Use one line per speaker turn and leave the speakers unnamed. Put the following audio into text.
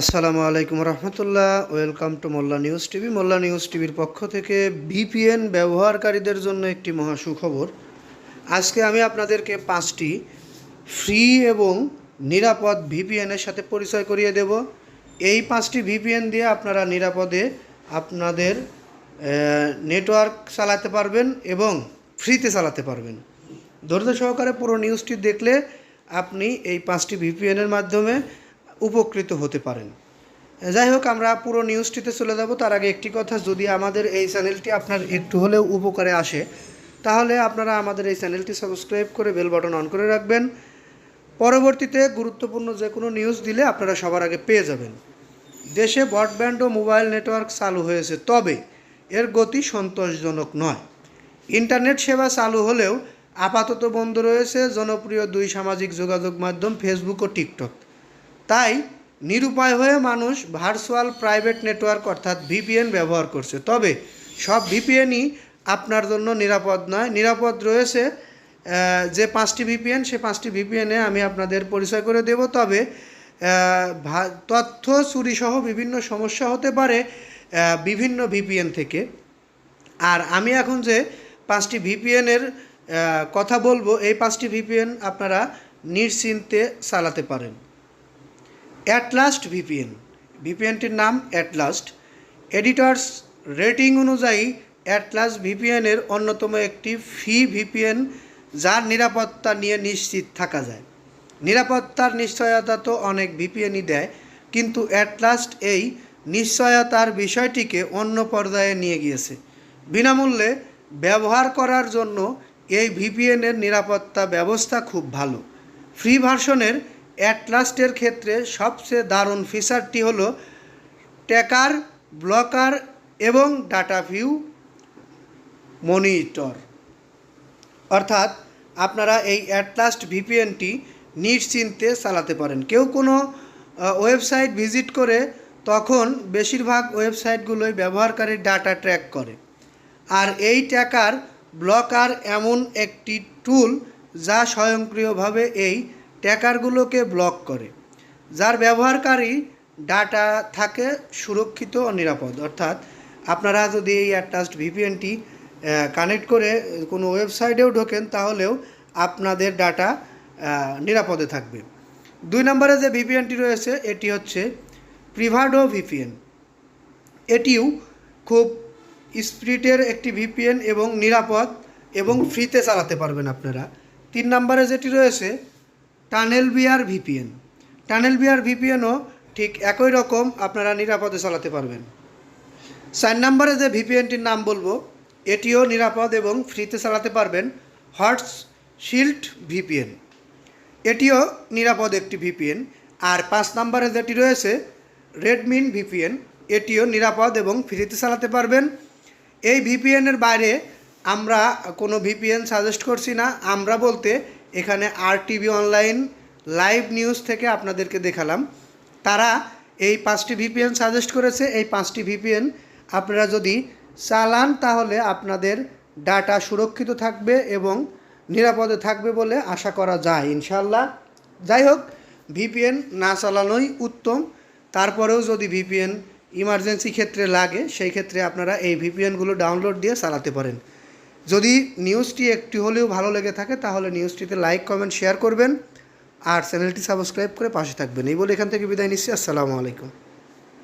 আসসালামু আলাইকুম রহমতুল্লাহ। Welcome to Molla news TV. Molla news টিভির পক্ষ থেকে ভিপিএন ব্যবহারকারীদের জন্য একটি মহা সুখবর আজকে আমি আপনাদেরকে পাঁচটি ফ্রি এবং নিরাপদ ভিপিএনের সাথে পরিচয় করিয়ে দেব। এই পাঁচটি ভিপিএন দিয়ে আপনারা নিরাপদে আপনাদের নেটওয়ার্ক চালাতে পারবেন এবং ফ্রিতে চালাতে পারবেন। ধৈর্য সহকারে পুরো নিউজটি দেখলে আপনি এই পাঁচটি ভিপিএনের মাধ্যমে উপকৃত হতে পারেন। যাই হোক, আমরা পুরো নিউজটিতে চলে যাব। তার আগে একটি কথা, যদি আমাদের এই চ্যানেলটি আপনার একটু হলেও উপকারে আসে, তাহলে আপনারা আমাদের এই চ্যানেলটি সাবস্ক্রাইব করে বেল বাটন অন করে রাখবেন। পরবর্তীতে গুরুত্বপূর্ণ যে কোনো নিউজ দিলে আপনারা সবার আগে পেয়ে যাবেন। দেশে ব্রডব্যান্ড ও মোবাইল নেটওয়ার্ক চালু হয়েছে, তবে এর গতি সন্তোষজনক নয়। ইন্টারনেট সেবা চালু হলেও আপাতত বন্ধ রয়েছে। জনপ্রিয় দুই সামাজিক যোগাযোগ মাধ্যম ফেসবুক ও টিকটক তাই নিরুপায় হয়ে মানুষ ভার্চুয়াল প্রাইভেট নেটওয়ার্ক অর্থাৎ ভিপিএন ব্যবহার করছে। তবে সব ভিপিএনই আপনার জন্য নিরাপদ নয়। নিরাপদ রয়েছে যে পাঁচটি ভিপিএন সে পাঁচটি ভিপিএনে আমি আপনাদের পরিচয় করে দেব। তবে তথ্য চুরিসহ বিভিন্ন সমস্যা হতে পারে বিভিন্ন ভিপিএন থেকে। আর আমি এখন যে পাঁচটি ভিপিএনের কথা বলব, এই পাঁচটি ভিপিএন আপনারা নিশ্চিন্তে চালাতে পারেন। At least VPN. ভিপিএনটির নাম অ্যাটলাস্ট। এডিটার্স রেটিং অনুযায়ী, অ্যাটলাস্ট ভিপিএনের অন্যতম একটি ফি ভিপিএন, যার নিরাপত্তা নিয়ে নিশ্চিত থাকা যায়। নিরাপত্তার নিশ্চয়তা তো অনেক ভিপিএনই দেয়, কিন্তু অ্যাটলাস্ট এই নিশ্চয়তার বিষয়টিকে অন্য পর্যায়ে নিয়ে গিয়েছে। বিনামূল্যে ব্যবহার করার জন্য এই ভিপিএনের নিরাপত্তা ব্যবস্থা খুব ভালো। ফ্রি ভার্সনের অ্যাটলাস্টের ক্ষেত্রে সবচেয়ে দারুণ ফিচারটি হল ট্যাকার ব্লকার এবং ডাটা ভিউ মনিটর। অর্থাৎ আপনারা এই অ্যাটলাস্ট ভিপিএনটি নিশ্চিন্তে চালাতে পারেন। কেউ কোনো ওয়েবসাইট ভিজিট করে তখন বেশিরভাগ ওয়েবসাইটগুলোই ব্যবহারকারীর ডাটা ট্র্যাক করে। আর এই ট্যাকার ব্লকার এমন একটি টুল যা স্বয়ংক্রিয়ভাবে এই ট্যাকারগুলোকে ব্লক করে, যার ব্যবহারকারী ডাটা থাকে সুরক্ষিত ও নিরাপদ। অর্থাৎ আপনারা যদি এই অ্যাটাচড ভিপিএনটি কানেক্ট করে কোনো ওয়েবসাইটেও ঢোকেন, তাহলেও আপনাদের ডাটা নিরাপদে থাকবে। দুই নম্বরে যে ভিপিএনটি রয়েছে, এটি হচ্ছে প্রিভাডো ভিপিএন। এটিও খুব স্পিরিটের একটি ভিপিএন এবং নিরাপদ এবং ফ্রিতে চালাতে পারবেন আপনারা। তিন নম্বরে যেটি রয়েছে Tunnel Bear VPN. Tunnel Bear ভিপিএনও ঠিক একই রকম আপনারা নিরাপদে চালাতে পারবেন। চার নম্বরে যে ভিপিএনটির নাম বলব, এটিও নিরাপদ এবং ফ্রিতে চালাতে পারবেন হটস শিল্ড ভিপিএন। এটিও নিরাপদ একটি ভিপিএন। আর পাঁচ নম্বরে যেটি রয়েছে রেডমিন ভিপিএন, এটিও নিরাপদ এবং ফ্রিতে চালাতে পারবেন। এই ভিপিএনের বাইরে আমরা কোনো ভিপিএন সাজেস্ট করছি না। আমরা বলতে এখানে R TV online live news থেকে আপনাদেরকে দেখালাম। তারা এই পাঁচটি ভিপিএন সাজেস্ট করেছে। এই পাঁচটি ভিপিএন আপনারা যদি চালান তাহলে আপনাদের ডাটা সুরক্ষিত থাকবে এবং নিরাপদে থাকবে বলে আশা করা যায় ইনশাল্লাহ যাই হোক ভিপিএন না চালানোই উত্তম। তারপরেও যদি ভিপিএন ইমার্জেন্সি ক্ষেত্রে লাগে, সেই ক্ষেত্রে আপনারা এই ভিপিএনগুলো ডাউনলোড দিয়ে চালাতে পারেন। যদি নিউজটি একটি হলেও ভালো লেগে থাকে, তাহলে নিউজটিতে লাইক কমেন্ট শেয়ার করবেন। আর চ্যানেলটি সাবস্ক্রাইব করে পাশে থাকবেন। এই বলে এখান থেকে বিদায় নিচ্ছি। আসসালামু আলাইকুম।